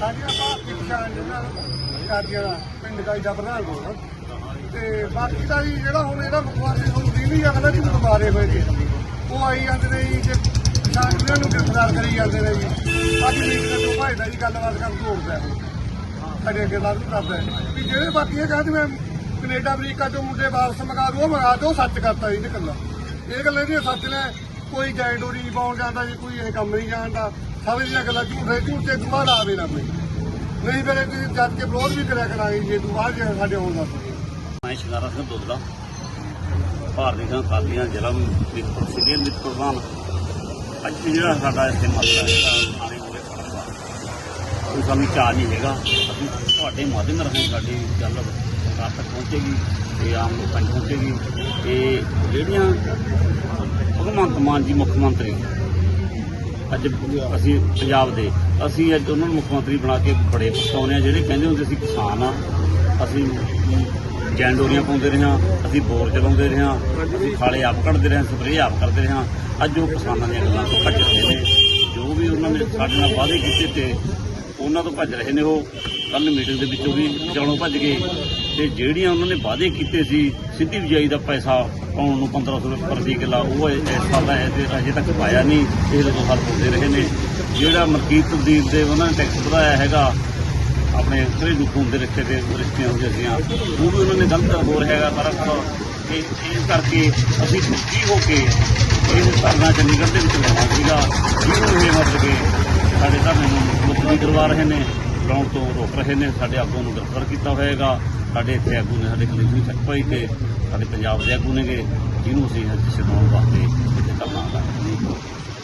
ਸਾਡੀਆਂ ਭਾਰਤੀ ਕਿਸਾਨ ਜਿਹੜਾ ਕਾਦੀਆਂ ਦਾ ਪਿੰਡ ਦਾ ਇਹਦਾ ਪ੍ਰਧਾਨ ਬੋਲਦਾ ਤੇ ਬਾਕੀ ਦਾ ਜੀ ਜਿਹੜਾ ਹੁਣ ਇਹਦਾ ਮੁਖਵਾਸੀ ਤੁਹਾਨੂੰ ਦੀ ਨਹੀਂ ਅਗਲਾ ਜੀ ਮਾਰੇ ਹੋਏ ਜੀ ਉਹ ਆਈ ਜਾਂਦੇ ਨੇ ਜੀ, ਤੇ ਕਿਸਾਨ ਇਹਨਾਂ ਨੂੰ ਗ੍ਰਿਫਤਾਰ ਕਰੀ ਜਾਂਦੇ ਨੇ ਜੀ। ਅੱਜ ਮੀਟ ਦੇ ਤੋਂ ਭਾਈ ਦਾ ਜੀ ਗੱਲਬਾਤ ਕਰਨ ਤੋੜਦਾ ਹੈ। ਸਾਡੇ ਅੱਗੇ ਲਾਗੂ ਕਰਦਾ ਵੀ ਜਿਹੜੇ ਬਾਕੀ ਇਹ ਕਹਿੰਦੇ ਮੈਂ ਕੈਨੇਡਾ, ਅਮਰੀਕਾ ਚੋਂ ਮੁੰਡੇ ਵਾਪਸ ਮੰਗਾ ਦੋ ਮੰਗਾ ਦੋ, ਸੱਚ ਕਰਤਾ ਜੀ ਇਹ ਗੱਲਾਂ ਇਹ ਗੱਲਾਂ ਇਹਦੀਆਂ ਸੱਚ ਨੇ, ਕੋਈ ਗੈਰ ਪਾਉਣ ਜਾਂਦਾ ਜੀ, ਕੋਈ ਇਹ ਕੰਮ ਨਹੀਂ ਜਾਣਦਾ। ਸਭ ਦੀਆਂ ਗੱਲਾਂ ਝੂਠੇ ਝੂਠੇ ਦੁਆ ਨਾ ਆਵੇ ਨਾ ਕੋਈ? ਨਹੀਂ ਫਿਰ ਤੁਸੀਂ ਜੱਜ ਕੇ ਵਿਰੋਧ ਵੀ ਕਰਿਆ ਕਰਾਂਗੇ ਜੇ ਤੂੰ ਬਾਅਦ ਚ ਸਾਡੇ ਆਉਣ ਦਾ ਮੈਂ ਸ਼ਿਕਾਰਾ ਸਿੰਘ ਦੁੱਧਲਾ ਭਾਰਤੀ ਸਿੰਘ ਜ਼ਿਲ੍ਹਾ ਮਿੱਤਰ ਸੀਗੇ, ਮਿੱਤਰ ਪ੍ਰਧਾਨ ਅੱਜ ਜਿਹੜਾ ਸਾਡਾ ਇੱਥੇ ਮਸਲਾ ਹੈ ਆਣੇ ਹੋਏ ਖੜਨ ਕੋਈ ਸਾਨੂੰ ਚਾਹ ਨਹੀਂ ਹੈਗਾ। ਅਸੀਂ ਤੁਹਾਡੇ ਮਾਧਿਅਮ ਰਾਹੀਂ ਸਾਡੀ ਗੱਲ ਸਰਕਾਰ ਤੱਕ ਪਹੁੰਚੇਗੀ, ਤੇ ਆਮ ਲੋਕਾਂ ਤੱਕ ਪਹੁੰਚੇਗੀ। ਤੇ ਜਿਹੜੀਆਂ ਭਗਵੰਤ ਮਾਨ ਜੀ ਮੁੱਖ ਮੰਤਰੀ ਅੱਜ ਅਸੀਂ ਪੰਜਾਬ ਦੇ, ਅਸੀਂ ਅੱਜ ਉਹਨਾਂ ਨੂੰ ਮੁੱਖ ਮੰਤਰੀ ਬਣਾ ਕੇ ਬੜੇ ਪਛਤਾਉਂਦੇ ਆ। ਜਿਹੜੇ ਕਹਿੰਦੇ ਹੁੰਦੇ ਸੀ ਕਿਸਾਨ ਆ, ਅਸੀਂ ਜੈਂਡੋਰੀਆਂ ਪਾਉਂਦੇ ਰਹੇ ਹਾਂ, ਅਸੀਂ ਬੋਰ ਚਲਾਉਂਦੇ ਰਹੇ ਹਾਂ, ਅਸੀਂ ਖਾਲੇ ਆਪ ਕੱਢਦੇ ਰਹੇ ਹਾਂ, ਸਪਰੇਅ ਆਪ ਕਰਦੇ ਰਹੇ ਹਾਂ। ਅੱਜ ਉਹ ਕਿਸਾਨਾਂ ਦੀਆਂ ਗੱਲਾਂ ਤੋਂ ਭੱਜ ਰਹੇ ਨੇ। ਜੋ ਵੀ ਉਹਨਾਂ ਨੇ ਸਾਡੇ ਨਾਲ ਵਾਅਦੇ ਕੀਤੇ ਤੇ ਉਹਨਾਂ ਤੋਂ ਭੱਜ ਰਹੇ ਨੇ ਉਹ। ਕੱਲ ਮੀਟਿੰਗ ਦੇ ਵਿੱਚੋਂ ਵੀ ਵਿਚਾਲੋਂ ਭੱਜ ਗਏ। ਤੇ ਜਿਹੜੀਆਂ ਉਹਨਾਂ ਨੇ ਵਾਅਦੇ ਕੀਤੇ ਸੀ, ਸਿੱਧੀ ਬਿਜਾਈ ਦਾ ਪੈਸਾ ਪਾਉਣ ਨੂੰ 1500 ਰੁਪਏ ਪ੍ਰਤੀ ਕਿੱਲਾ, ਉਹ ਇਸ ਸਾਲ ਦਾ ਹੈ ਅਜੇ ਤੱਕ ਪਾਇਆ ਨਹੀਂ, ਇਹ ਦੋ ਸਾਲ ਹੁੰਦੇ ਰਹੇ ਨੇ। ਜਿਹੜਾ ਮਲਕੀਤ ਤਬਦੀਲ ਦੇ ਉਹਨਾਂ ਨੇ ਟੈਕਸ ਵਧਾਇਆ ਹੈਗਾ, ਆਪਣੇ ਘਰੇਲੂ ਖੂਨ ਦੇ ਰਿਸ਼ਤੇ ਤੇ ਰਿਸ਼ਤਿਆਂ ਹੁੰਦੇ ਸੀ ਉਹ ਵੀ ਉਹਨਾਂ ਨੇ ਗਲਤ ਹੋ ਰਿਹਾ ਹੈਗਾ ਸਾਰਾ ਕੁਝ ਇਸ ਕਰਕੇ ਅਸੀਂ ਦੁਖੀ ਹੋ ਕੇ ਇਹ ਧਰਨਾ ਚੰਡੀਗੜ੍ਹ ਦੇ ਵਿੱਚ ਲੈਣਾ ਸੀਗਾ, ਜਿਹਨੂੰ ਇਹ ਮਤਲਬ ਕਿ ਸਾਡੇ ਧਰਨੇ ਨੂੰ ਮੁਲਤਵੀ ਕਰਵਾ ਰਹੇ ਨੇ, ਲਾਉਣ ਤੋਂ ਰੋਕ ਰਹੇ ਨੇ, ਸਾਡੇ ਆਗੂ ਨੂੰ ਗ੍ਰਿਫਤਾਰ ਕੀਤਾ ਹੋਏਗਾ ਸਾਡੇ ਇੱਥੇ ਆਗੂ ਨੇ, ਸਾਡੇ ਕਲੀਨਿਕ ਚੱਕ ਪਾਈ ਤੇ ਸਾਡੇ ਪੰਜਾਬ ਦੇ ਆਗੂ ਨੇਗੇ, ਜਿਹਨੂੰ ਅਸੀਂ ਅੱਜ ਛਡਾਉਣ ਵਾਸਤੇ ਇੱਥੇ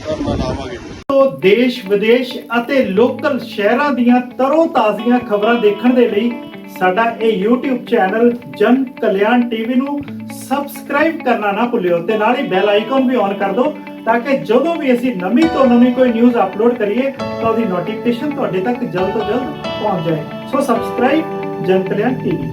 ਧਰਨਾ ਲਾਵਾਂਗੇ। ਤੋਂ ਦੇਸ਼, ਵਿਦੇਸ਼ ਅਤੇ ਲੋਕਲ ਸ਼ਹਿਰਾਂ ਦੀਆਂ ਤਰੋ ਤਾਜ਼ੀਆਂ ਖਬਰਾਂ ਦੇਖਣ ਦੇ ਲਈ ਸਾਡਾ ਇਹ YouTube ਚੈਨਲ ਜਨ ਕਲਿਆਣ ਟੀਵੀ ਨੂੰ ਸਬਸਕ੍ਰਾਈਬ ਕਰਨਾ ਨਾ ਭੁੱਲਿਓ ਤੇ ਨਾਲ ਹੀ ਬੈਲ ਆਈਕਨ ਵੀ ਔਨ ਕਰ ਦਿਓ ਤਾਂ ਕਿ ਜਦੋਂ ਵੀ ਅਸੀਂ ਨਵੀਂ ਤੋਂ ਨਵੀਂ ਕੋਈ ਨਿਊਜ਼ ਅਪਲੋਡ ਕਰੀਏ ਤਾਂ ਉਹਦੀ ਨੋਟੀਫਿਕੇਸ਼ਨ ਤੁਹਾਡੇ ਤੱਕ ਜਲਦ ਤੋਂ ਜਲਦ ਪਹੁੰਚ ਜਾਏ। ਸੋ ਸਬਸਕ੍ਰਾਈਬ ਜਨ ਕਲਿਆਣ ਟੀਵੀ